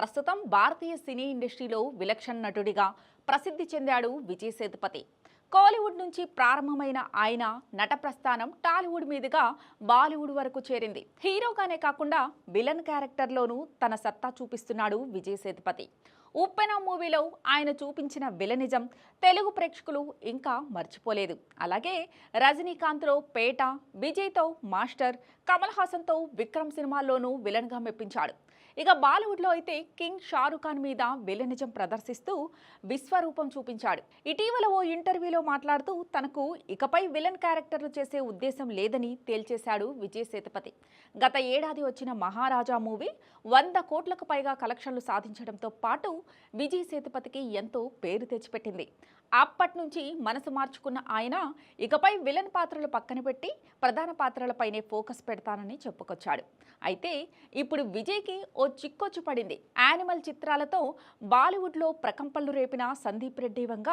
ప్రస్తుతం భారతీయ సినీ ఇండస్ట్రీలో విలక్షణ నటుడిగా ప్రసిద్ధి చెందాడు విజయ్ సేతుపతి. కోలీవుడ్ నుంచి ప్రారంభమైన ఆయన నట ప్రస్థానం టాలీవుడ్ మీదుగా బాలీవుడ్ వరకు చేరింది. హీరోగానే కాకుండా విలన్ క్యారెక్టర్లోనూ తన సత్తా చూపిస్తున్నాడు విజయ్ సేతుపతి. ఉప్పెన మూవీలో ఆయన చూపించిన విలనిజం తెలుగు ప్రేక్షకులు ఇంకా మర్చిపోలేదు. అలాగే రజనీకాంత్లో పేట విజయ్తో మాస్టర్ కమల్ హాసన్తో విక్రమ్ సినిమాల్లోనూ విలన్గా మెప్పించాడు. ఇక బాలీవుడ్లో అయితే కింగ్ షారుఖ్ ఖాన్ మీద విలనిజం ప్రదర్శిస్తూ విశ్వరూపం చూపించాడు. ఇటీవల ఓ ఇంటర్వ్యూలో మాట్లాడుతూ తనకు ఇకపై విలన్ క్యారెక్టర్లు చేసే ఉద్దేశం లేదని తేల్చేశాడు విజయ్ సేతుపతి. గత ఏడాది వచ్చిన మహారాజా మూవీ వంద కోట్లకు పైగా కలెక్షన్లు సాధించడంతో పాటు విజయ్ సేతుపతికి ఎంతో పేరు తెచ్చిపెట్టింది. అప్పటి నుంచి మనసు మార్చుకున్న ఆయన ఇకపై విలన్ పాత్రలు పక్కన పెట్టి ప్రధాన పాత్రలపైనే ఫోకస్ పెడతానని చెప్పుకొచ్చాడు. అయితే ఇప్పుడు విజయ్కి ఓ చిక్కొచ్చు పడింది. యానిమల్ చిత్రాలతో బాలీవుడ్లో ప్రకంపనలు రేపిన సందీప్ రెడ్డి వంగ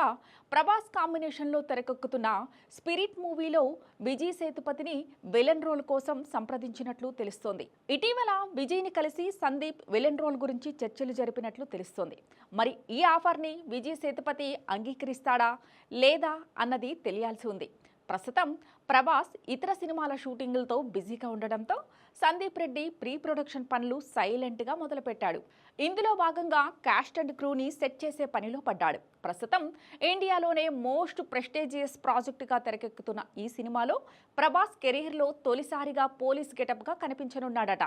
ప్రభాస్ కాంబినేషన్లో తెరకెక్కుతున్న స్పిరిట్ మూవీలో విజయ్ సేతుపతిని విలన్ రోల్ కోసం సంప్రదించినట్లు తెలుస్తోంది. ఇటీవల విజయ్ని కలిసి సందీప్ విలన్ రోల్ గురించి చర్చలు జరిపినట్లు తెలుస్తోంది. మరి ఈ ఆఫర్ని విజయ్ సేతుపతి అంగీకరిస్తాడా లేదా అన్నది తెలియాల్సి ఉంది. ప్రస్తుతం ప్రభాస్ ఇతర సినిమాల షూటింగులతో బిజీగా ఉండడంతో సందీప్ రెడ్డి ప్రీ ప్రొడక్షన్ పనులు సైలెంట్గా మొదలుపెట్టాడు. ఇందులో భాగంగా క్యాస్ట్ అండ్ క్రూని సెట్ చేసే పనిలో పడ్డాడు. ప్రస్తుతం ఇండియాలోనే మోస్ట్ ప్రెస్టేజియస్ ప్రాజెక్టుగా తెరకెక్కుతున్న ఈ సినిమాలో ప్రభాస్ కెరీర్లో తొలిసారిగా పోలీస్ గెటప్గా కనిపించనున్నాడట.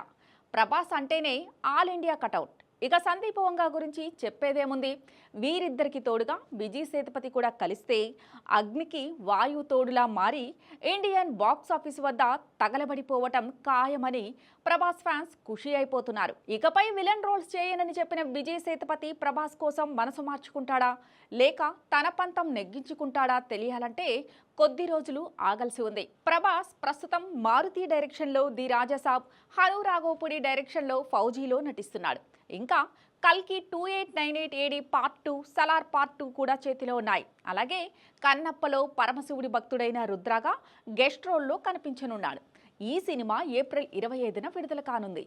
ప్రభాస్ అంటేనే ఆల్ ఇండియా కటౌట్. ఇక సందీప్ వంగా గురించి చెప్పేదేముంది? వీరిద్దరికి తోడుగా విజయ్ సేతుపతి కూడా కలిస్తే అగ్నికి వాయువు తోడులా మారి ఇండియన్ బాక్స్ ఆఫీస్ వద్ద తగలబడిపోవటం ఖాయమని ప్రభాస్ ఫ్యాన్స్ ఖుషి అయిపోతున్నారు. ఇకపై విలన్ రోల్స్ చేయనని చెప్పిన విజయ్ సేతుపతి ప్రభాస్ కోసం మనసు మార్చుకుంటాడా? లేక తన పంతం నెగ్గించుకుంటాడా తెలియాలంటే కొద్ది రోజులు ఆగాల్సి ఉంది. ప్రభాస్ ప్రస్తుతం మారుతి డైరెక్షన్లో ది రాజాసాబ్ హను రాఘోపుడి డైరెక్షన్లో ఫౌజీలో నటిస్తున్నాడు. ఇంకా కల్కి two eight nine eight AD part two Salaar part two కూడా చేతిలో ఉన్నాయి. అలాగే కన్నప్పలో పరమశివుడి భక్తుడైన రుద్రాగా గెస్ట్ రోల్లో కనిపించనున్నాడు. ఈ సినిమా ఏప్రిల్ ఇరవై ఐదున విడుదల కానుంది.